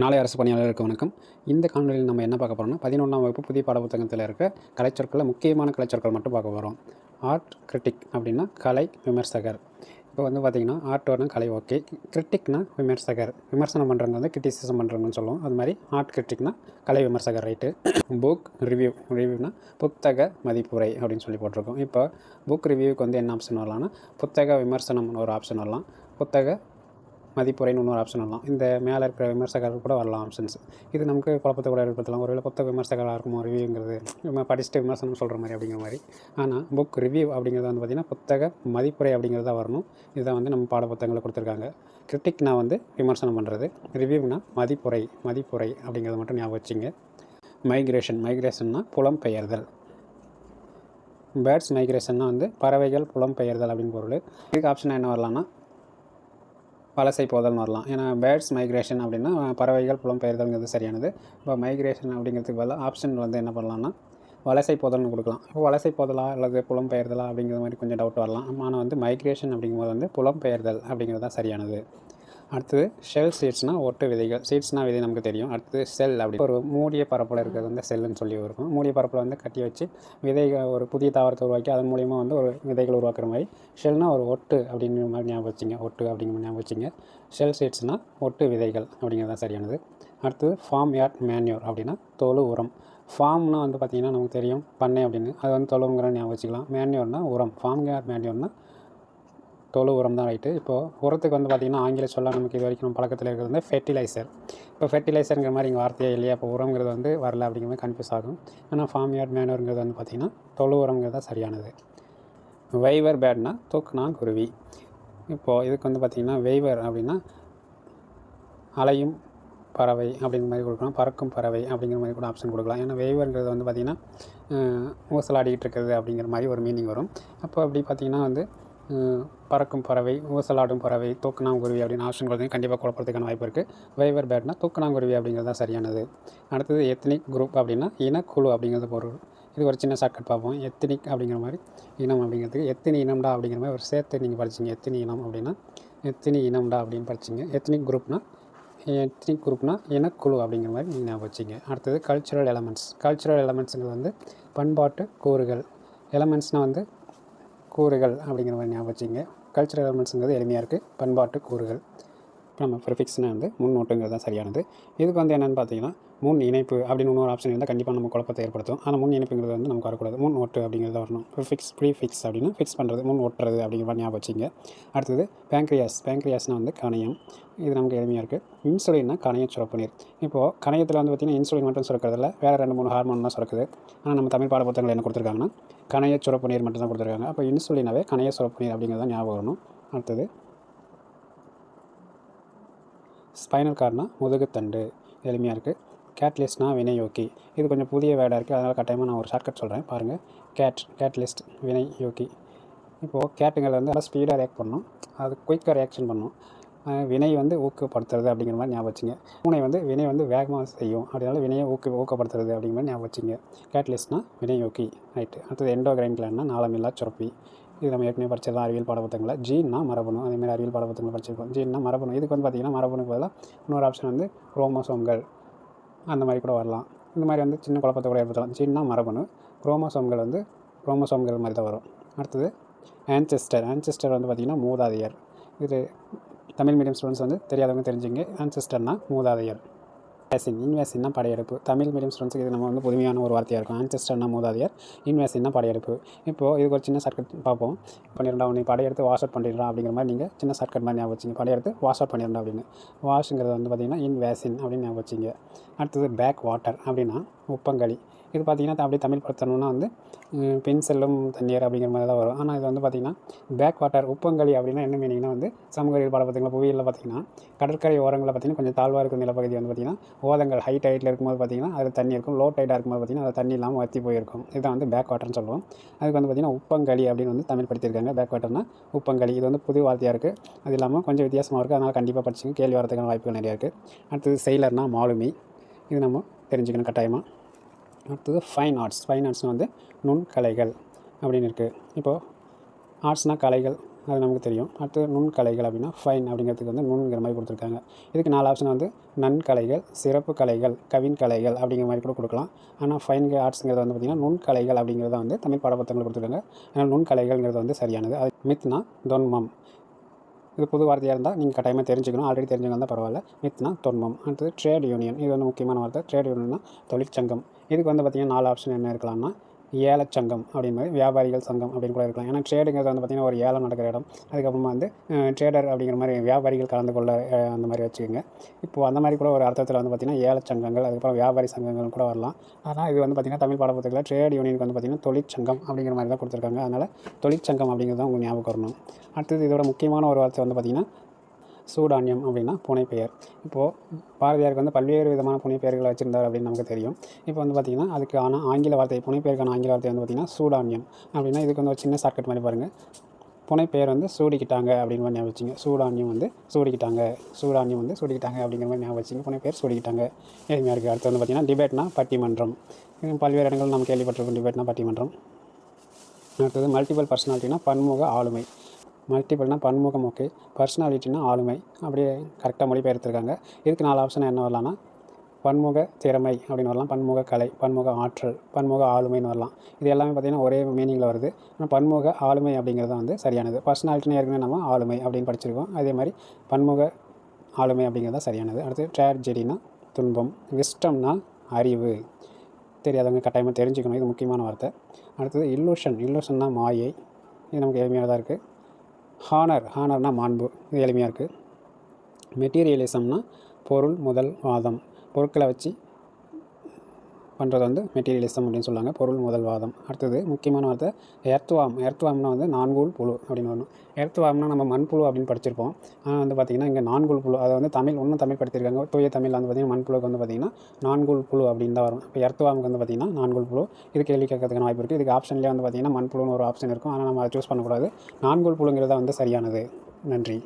நாளை அரசு பணியாளருக்கு வணக்கம். இந்த காணொலியில் நம்ம என்ன பார்க்க போகிறோம்னா பதினொன்றாம் வகுப்பு புதிய பாடப்புத்தகத்தில் இருக்க கலைச்சொற்களில் முக்கியமான கலைச்சொற்கள் மட்டும் பார்க்க போகிறோம் ஆர்ட் கிரிட்டிக் அப்படின்னா கலை விமர்சகர். இப்போ வந்து பார்த்திங்கன்னா ஆர்ட்னா கலை ஓகே கிரிட்டிக்னா விமர்சகர். விமர்சனம் பண்ணுறவங்க வந்து கிரிட்டிசிசம் பண்ணுறவங்கன்னு சொல்லுவோம். அது மாதிரி ஆர்ட் கிரிட்டிக்னா கலை விமர்சகர் ரைட்டு புக் ரிவ்யூ ரிவ்யூனா புத்தக மதிப்புரை அப்படின்னு சொல்லி போட்டிருக்கோம். இப்போ புக் ரிவ்யூவுக்கு வந்து என்ன ஆப்ஷன் வரலாம்னா புத்தக விமர்சனம்னு ஒரு ஆப்ஷன் வரலாம். புத்தக மதிப்புரைன்னு இன்னொரு ஆப்ஷன் வரலாம். இந்த மேலே இருக்கிற விமர்சகர் கூட வரலாம் ஆப்ஷன்ஸ் இது நமக்கு குழப்பத்தை கூட ஏற்படுத்தலாம். ஒருவேளை புத்தக விமர்சகராக இருக்குமோ ரிவ்யூங்கிறது படிச்சுட்டு விமர்சனம் சொல்கிற மாதிரி அப்படிங்கிற மாதிரி. ஆனால் புக் ரிவ்யூ அப்படிங்கிறது வந்து பார்த்திங்கன்னா புத்தக மதிப்புரை அப்படிங்கிறதா வரணும். இதுதான் வந்து நம்ம பாட புத்தகங்களை கொடுத்துருக்காங்க. கிரிட்டிக்னா வந்து விமர்சனம் பண்ணுறது ரிவ்யூனா மதிப்புரை மதிப்புரை அப்படிங்கிறத மட்டும் ஞாபகம் வச்சுங்க. மைக்ரேஷன் மைக்ரேஷன்னா புலம்பெயர்தல். பேர்ட்ஸ் மைக்ரேஷன்னா வந்து பறவைகள் புலம்பெயர்தல் அப்படின்னு பொருள். இதுக்கு ஆப்ஷன் என்ன வரலாம்னா வலசை போதல்னு வரலாம். ஏன்னா பேர்ட்ஸ் மைக்ரேஷன் அப்படின்னா பறவைகள் புலம்பெயர்தல்ங்கிறது சரியானது. இப்போ மைக்ரேஷன் அப்படிங்கிறதுக்கு பதிலாக ஆப்ஷன் வந்து என்ன பண்ணலாம்னா வலசை போதல்னு கொடுக்கலாம். இப்போ வலசை போதலா அல்லது புலம்பெயர்தலா அப்படிங்கிற மாதிரி கொஞ்சம் டவுட் வரலாம். ஆனால் வந்து மைக்ரேஷன் அப்படிங்கும்போது வந்து புலம்பெயர்தல் அப்படிங்கிறது தான் சரியானது. அடுத்தது ஷெல் சீட்ஸ்னால் ஒட்டு விதைகள். சீட்ஸ்னால் விதை நமக்கு தெரியும். அடுத்தது செல் அப்படி. ஒரு மூடிய பரப்பில் இருக்கிறது வந்து செல்லுன்னு சொல்லி இருக்கும். மூடிய பரப்பில் வந்து கட்டி வச்சு விதைகள் ஒரு புதிய தாவரத்தை உருவாக்கி அதன் மூலிமா வந்து ஒரு விதைகள் உருவாக்குற மாதிரி. ஷெல்னால் ஒரு ஒட்டு அப்படிங்கிற மாதிரி ஞாபகம் வச்சுங்க. ஒட்டு அப்படிங்கிற மாதிரி ஞாபகம் வச்சுங்க. ஷெல் சீட்ஸ்னால் ஒட்டு விதைகள் அப்படிங்கிறது தான் சரியானது. அடுத்தது ஃபார்ம் யார்ட் மேன்யூர் அப்படின்னா தொழு உரம். ஃபார்ம்னால் வந்து பார்த்திங்கன்னா நமக்கு தெரியும். பண்ணை அப்படின்னு. அது வந்து தொழுங்கிற ஞாபகம் வச்சுக்கலாம். மேன்யூர்னால் உரம். ஃபார்ம் யார்ட் மேன்யூர்னால் தொழு உரம் தான் ரைட்டு. இப்போது உரத்துக்கு வந்து பார்த்திங்கன்னா ஆங்கில சொல்ல நமக்கு இது வரைக்கும் நம்ம பழக்கத்தில் இருக்கிறது வந்து ஃபெர்டிலைசர் இப்போ ஃபெர்டிலைசருங்கிற மாதிரி இங்கே வார்த்தையே இல்லையா? இப்போ உரங்கிறது வந்து வரல அப்படிங்கிற மாதிரி கன்ஃபியூஸ் ஆகும். ஆனால் ஃபார்ம் யார்ட் மேனூருங்கிறது வந்து பார்த்திங்கன்னா தொழு உரங்கிறது தான் சரியானது. வெய்வர் பேட்னா தூக்குனா குருவி. இப்போது இதுக்கு வந்து பார்த்திங்கன்னா வெய்வர் அப்படின்னா அலையும் பறவை அப்படிங்கிற மாதிரி கொடுக்கலாம். பறக்கும் பறவை அப்படிங்கிற மாதிரி கூட ஆப்ஷன் கொடுக்கலாம். ஏன்னா வெய்வர்ங்கிறது வந்து பார்த்திங்கன்னா ஊசலாடிக்கிட்டு இருக்கிறது அப்படிங்கிற மாதிரி ஒரு மீனிங் வரும். அப்போ அப்படி பார்த்திங்கன்னா வந்து பறக்கும் பறவை ஊசலாடும் பறவை தூக்கணாங்குருவி அப்படின்னு ஆப்ஷன் கொடுத்தீங்க கண்டிப்பாக குழப்பறதுக்கான வாய்ப்பு இருக்குது வைவர் பேட்னா தூக்கணாங்குருவி அப்படிங்கிறது தான் சரியானது. அடுத்தது எத்னிக் குரூப் அப்படின்னா இனக்குழு அப்படிங்கிறது பொருள். இது ஒரு சின்ன ஷார்ட்கட் பார்ப்போம். எத்தினிக் அப்படிங்கிற மாதிரி இனம் அப்படிங்கிறதுக்கு எத்தனை இனம்டா அப்படிங்கிற மாதிரி ஒரு சேர்த்து நீங்கள் படிச்சிங்க. எத்தனை இனம் அப்படின்னா எத்தனை இனம்டா அப்படின்னு படிச்சிங்க. எத்னிக் குரூப்னா எத்னிக் குரூப்னா இனக்குழு அப்படிங்கிற மாதிரி நீங்கள் ஞாபகம் வச்சிங்க. அடுத்தது கல்ச்சுரல் எலமெண்ட்ஸ் கல்ச்சுரல் எலமெண்ட்ஸுங்கிறது வந்து பண்பாட்டு கூறுகள். எலமெண்ட்ஸ்னால் வந்து கூறுகள் அப்படிங்கிற மாதிரி ஞாபகம் வச்சுங்க கல்ச்சரல் எலமெண்ட்ஸுங்கிறது எளிமையாக இருக்குது பண்பாட்டு கூறுகள். இப்போ நம்ம ப்ரிஃபிக்ஸ்னால் வந்து முன் நோட்டுங்கிறது தான் சரியானது. இதுக்கு வந்து என்னென்னு பார்த்தீங்கன்னா முன் இணைப்பு அப்படின்னு இன்னொரு ஆப்ஷன் இருந்தால் கண்டிப்பாக நம்ம குழப்பத்தை ஏற்படுத்தும். ஆனால் முன் இணைப்புங்கிறது வந்து நமக்கு வரக்கூடாது. முன் ஓட்டு அப்படிங்கிறது வரணும். ப்ரிஃபிக்ஸ் ப்ரீஃபிக்ஸ் அப்படின்னா ஃபிக்ஸ் பண்ணுறது முன் ஓட்டுறது அப்படிங்கிற மாதிரி ஞாபகம் வச்சுங்க. அடுத்தது பேங்க்ரியாஸ் பேங்க்ரியாஸ்னால் வந்து கணையம். இது நமக்கு எளிமையாக இருக்குது இன்சுலின்னா கணைய சுரப்பு நீர். இப்போது கணையத்தில் வந்து பார்த்திங்கன்னா இன்சுலின் மட்டும் சுரக்கிறதில்ல வேறு ரெண்டு மூணு ஹார்மோன் தான் சுரக்குது. ஆனால் நம்ம தமிழ் பாட புத்தகங்கள் என்ன கொடுத்துருக்காங்கன்னா கணைய சுரப்பு நீர் மட்டும் தான் கொடுத்துருக்காங்க. அப்போ இன்சுலினாவே கணைய சுரப்பு நீர் தான் ஞாபகம் வரணும். அடுத்தது ஸ்பைனல் கார்ட்னா முதுகுத்தண்டு எளிமையாக இருக்குது கேட்லிஸ்ட்னா வினையோக்கி இது கொஞ்சம் புதிய வேர்டாக இருக்குது அதனால் கட்டாயமாக நான் ஒரு ஷார்ட்கட் சொல்கிறேன் பாருங்கள் கேட் கேட்லிஸ்ட் வினையோக்கி இப்போது கேட்டுங்களை வந்து நல்லா ஸ்பீடாக ரியாக்ட் பண்ணணும். அது குயிக்காக ரியாக்ஷன் பண்ணோம் வினை வந்து ஊக்கப்படுத்துறது அப்படிங்கிற மாதிரி ஞாபகம் வச்சுங்க. பூனை வந்து வினை வந்து வேகமாக செய்யும். அப்படினால வினையை ஊக்க ஊக்கப்படுத்துறது அப்படிங்கிற மாதிரி ஞாபகம் வச்சுங்க. கேட்லிஸ்ட்னா வினையோக்கி ரைட்டு அடுத்தது எண்டோகிரைன் கிளான்னா நாளமில்லா சுரப்பி. இது நம்ம ஏற்கனவே படிச்சதான் அறிவியல் பாடப்புத்தகங்களை. ஜீன்னா மரபணு அதேமாதிரி அறிவியல் பாடப்புத்தகங்களை படிச்சிருக்கோம். ஜீன்னா மரபணு. இதுக்கு வந்து பார்த்திங்கன்னா மரபணுக்கு பதிலாக இன்னொரு ஆப்ஷன் வந்து குரோமோசோம்கள் அந்த மாதிரி கூட வரலாம். இந்த மாதிரி வந்து சின்ன குழப்பத்தை கூட ஏற்படுத்தலாம். ஜீன்னா மரபணு குரோமோசோம்கள் வந்து குரோமோசோம்கள் மாதிரி தான் வரும். அடுத்தது ஆன்செஸ்டர் ஆன்செஸ்டர் வந்து பார்த்திங்கன்னா மூதாதையர். இது தமிழ் மீடியம் ஸ்டூடெண்ட்ஸ் வந்து தெரியாதவங்க தெரிஞ்சுங்க. ஆன்செஸ்டர்னால் மூதாதையர். இன்வேசின் இன்வேசின்னா படையெடுப்பு. தமிழ் மீடியம் ஸ்டூடெண்ட்ஸுக்கு இது நம்ம வந்து புதுமையான ஒரு வார்த்தையாக இருக்கும். ஆன்செஸ்டர்னா மூதாதையர். இன்வேசின்னா படையெடுப்பு. இப்போது இதுக்கு ஒரு சின்ன சர்க்கட் பார்ப்போம். பன்னிரெண்டாம் நீ படையெடுத்து வாஷ் அவுட் பண்ணிடுறான் அப்படிங்கிற மாதிரி நீங்கள் சின்ன சர்க்கட் மாதிரி ஞாபகம் வச்சிங்க. படையெடுத்து வாஷ் அவுட் பண்ணிடுறா அப்படின்னு. வாஷுங்கிறது வந்து பார்த்திங்கன்னா இன்வேசின் அப்படின்னு ஞாபகம் வச்சிங்க. அடுத்தது பேக் வாட்டர் அப்படின்னா உப்பங்களி இது பார்த்திங்கன்னா அப்படியே தமிழ் படுத்தணும்னா வந்து பெண் செல்லும் தண்ணீர் அப்படிங்கிற மாதிரி தான் வரும். ஆனால் இது வந்து பார்த்திங்கன்னா பேக் வாட்டர் உப்பங்களி அப்படின்னா என்ன மீனிங்னா வந்து சமூக அறிவியல் பாடம் பார்த்திங்கன்னா புவியில் பார்த்திங்கன்னா கடற்கரை ஓரங்களில் பார்த்திங்கன்னா கொஞ்சம் தாழ்வாக இருக்கிற நிலப்பகுதி வந்து பார்த்திங்கன்னா ஓதங்கள் ஹைட் டைட்டில் இருக்கும்போது பார்த்திங்கன்னா அதில் தண்ணி இருக்கும். லோ டைட்டாக இருக்கும்போது பார்த்திங்கன்னா அதில் தண்ணி இல்லாமல் வற்றி போயிருக்கும். இதுதான் வந்து பேக் வாட்டர்னு சொல்லுவோம். அதுக்கு வந்து பார்த்திங்கன்னா உப்பங்களி அப்படின்னு வந்து தமிழ் படுத்தியிருக்காங்க. பேக் வாட்டர்னா உப்பங்களி. இது வந்து புது வார்த்தையாக இருக்குது அது இல்லாமல் கொஞ்சம் வித்தியாசமாக இருக்குது அதனால் கண்டிப்பாக படிச்சுங்க கேள்வி வரதுக்கான வாய்ப்புகள் நிறையா இருக்குது அடுத்தது செயலர்னால் மாலுமி. இது நம்ம தெரிஞ்சுக்கணும் கட்டாயமாக அடுத்தது ஃபைன் ஆர்ட்ஸ் ஃபைன் ஆர்ட்ஸ்னால் வந்து நுண்கலைகள் அப்படின்னு இருக்குது இப்போது ஆர்ட்ஸ்னால் கலைகள் அது நமக்கு தெரியும். அடுத்து நுண்கலைகள் அப்படின்னா ஃபைன் அப்படிங்கிறதுக்கு வந்து நுண்ங்கிற மாதிரி கொடுத்துருக்காங்க. இதுக்கு நாலு ஆப்ஷன் வந்து நன்கலைகள் சிறப்பு கலைகள் கவின் கலைகள் அப்படிங்கிற மாதிரி கூட கொடுக்கலாம். ஆனால் ஃபைன் ஆர்ட்ஸுங்கிறது வந்து பார்த்திங்கன்னா நுண்கலைகள் அப்படிங்கிறத வந்து தமிழ் பாடப்புத்தகங்கள் கொடுத்துருக்காங்க. ஆனால் நுண்கலைகள்ங்கிறது வந்து சரியானது. அது மித்னா தொன்மம். இது புது வார்த்தையாக இருந்தால் நீங்கள் கட்டாயமாக தெரிஞ்சுக்கணும். ஆல்ரெடி தெரிஞ்சவங்க இருந்தால் பரவாயில்ல. மித்னா தொன்மம் அடுத்தது ட்ரேட் யூனியன் இது வந்து முக்கியமான வார்த்தை. ட்ரேட் யூனியன்னா தொழிற்சங்கம். இதுக்கு வந்து பார்த்திங்கன்னா நாலு ஆப்ஷன் என்ன இருக்கலாம்னா ஏலச்சங்கம் அப்படின்னு மாதிரி வியாபாரிகள் சங்கம் அப்படின்னு கூட இருக்கலாம். ஏன்னா ட்ரேடுங்கிறது வந்து பார்த்திங்கன்னா ஒரு ஏலம் நடக்கிற இடம். அதுக்கப்புறமா வந்து ட்ரேடர் அப்படிங்கிற மாதிரி வியாபாரிகள் கலந்து கொள்ள அந்த மாதிரி வச்சுக்கோங்க. இப்போது அந்த மாதிரி கூட ஒரு அர்த்தத்தில் வந்து பார்த்திங்கன்னா ஏலச்சங்கங்கள் அதுக்கப்புறம் வியாபாரி சங்கங்கள் கூட வரலாம். ஆனால் இது வந்து பார்த்திங்கன்னா தமிழ் பாடப்புத்தகத்தில் ட்ரேட் யூனியனுக்கு வந்து பார்த்திங்கன்னா தொழிற்சங்கம் அப்படிங்கிற மாதிரி தான் கொடுத்துருக்காங்க. அதனால் தொழிற்சங்கம் அப்படிங்கிறது தான் உங்களுக்கு ஞாபகம் வரணும். அடுத்தது இதோட முக்கியமான ஒரு வார்த்தை வந்து பார்த்திங்கன்னா சூடானியம் அப்படின்னா புனைப்பெயர். இப்போது பாரதியாருக்கு வந்து பல்வேறு விதமான புனைப்பெயர்களை வச்சுருந்தார் அப்படின்னு நமக்கு தெரியும். இப்போ வந்து பார்த்திங்கன்னா அதுக்கு ஆனால் ஆங்கில வார்த்தை புனைப்பெயருக்கான ஆங்கில வார்த்தை வந்து பார்த்திங்கன்னா சூடானியம். அப்படின்னா இதுக்கு வந்து ஒரு சின்ன ஷார்ட்கட் மாதிரி பாருங்கள் புனைப்பெயர் வந்து சூடிக்கிட்டாங்க அப்படின்னு மாதிரி ஞாபகம் வச்சுங்க. சூடானியம் வந்து சூடிக்கிட்டாங்க. சூடானியம் வந்து சூடிக்கிட்டாங்க அப்படிங்கிற மாதிரி ஞாபகம் வச்சுங்க. புனைப்பெயர் சூடிக்கிட்டாங்க. எளிமையாக இருக்குது அடுத்து வந்து பார்த்திங்கன்னா டிபேட்னா பட்டிமன்றம். இது பல்வேறு இடங்கள் நம்ம கேள்விப்பட்டிருக்கோம் டிபேட்னா பட்டிமன்றம். அடுத்தது மல்டிபிள் பர்சனாலிட்டினா பன்முக ஆளுமை. மல்டிபிள்னால் பன்முகம் ஓகே பர்சனாலிட்டினா ஆளுமை. அப்படியே கரெக்டாக மொழிபெயர்த்துருக்காங்க. இதுக்கு நாலு ஆப்ஷன் என்ன வரலாம்னா பன்முக திறமை அப்படின்னு வரலாம். பன்முக கலை பன்முக ஆற்றல் பன்முக ஆளுமைன்னு வரலாம். இது எல்லாமே பார்த்திங்கன்னா ஒரே மீனிங்கில் வருது. ஆனால் பன்முக ஆளுமை அப்படிங்கிறது வந்து சரியானது. பர்சனாலிட்டினா ஏற்கனவே நம்ம ஆளுமை அப்படின்னு படிச்சிருக்கோம். அதே மாதிரி பன்முக ஆளுமை அப்படிங்கிறது தான் சரியானது. அடுத்து ட்ராஜடினா துன்பம் விஸ்டம்னா அறிவு. தெரியாதவங்க கட்டாயமாக தெரிஞ்சுக்கணும். இது முக்கியமான வார்த்தை. அடுத்தது இல்லூஷன் இல்லூஷன்னா மாயை. இது நமக்கு எளிமையாக தான் இருக்குது ஹானர் ஹானர்னால் மாண்பு இது எளிமையாக இருக்குது மெட்டீரியலிசம்னா பொருள் முதல் வாதம் பொருட்களை வச்சு பண்ணுறது வந்து மெட்டீரியலிசம் அப்படின்னு சொல்லுவாங்க பொருள் முதல் வாதம் அடுத்தது முக்கியமான வார்த்தை எர்த்வாம் எர்த்வாம்னா வந்து நான்கூல் புழு அப்படின்னு வரணும் எர்த்வாம்னா நம்ம மண்புழு அப்படின்னு படிச்சிருப்போம். ஆனால் வந்து பார்த்திங்கன்னா இங்கே நான்கூல் புழு அதை வந்து தமிழ் ஒன்றும் தமிழ் படுத்திருக்காங்க தூய தமிழில் வந்து பார்த்திங்கன்னா மண்புழுக்கு வந்து பார்த்திங்கன்னா நான்கூல் புழு அப்படின்னு தான் வரும். இப்போ எர்த்வாமுக்கு வந்து பார்த்திங்கன்னா நான்கூல் புழு. இது கேள்வி கேட்கறதுக்கான வாய்ப்பு இருக்குது இதுக்கு ஆப்ஷன்லேயே வந்து பார்த்திங்கன்னா மண்புழுன்னு ஒரு ஆப்ஷன் இருக்கும். ஆனால் நம்ம அதை சூஸ் பண்ணக்கூடாது. நான்கூல் புழுங்கிறது வந்து சரியானது. நன்றி.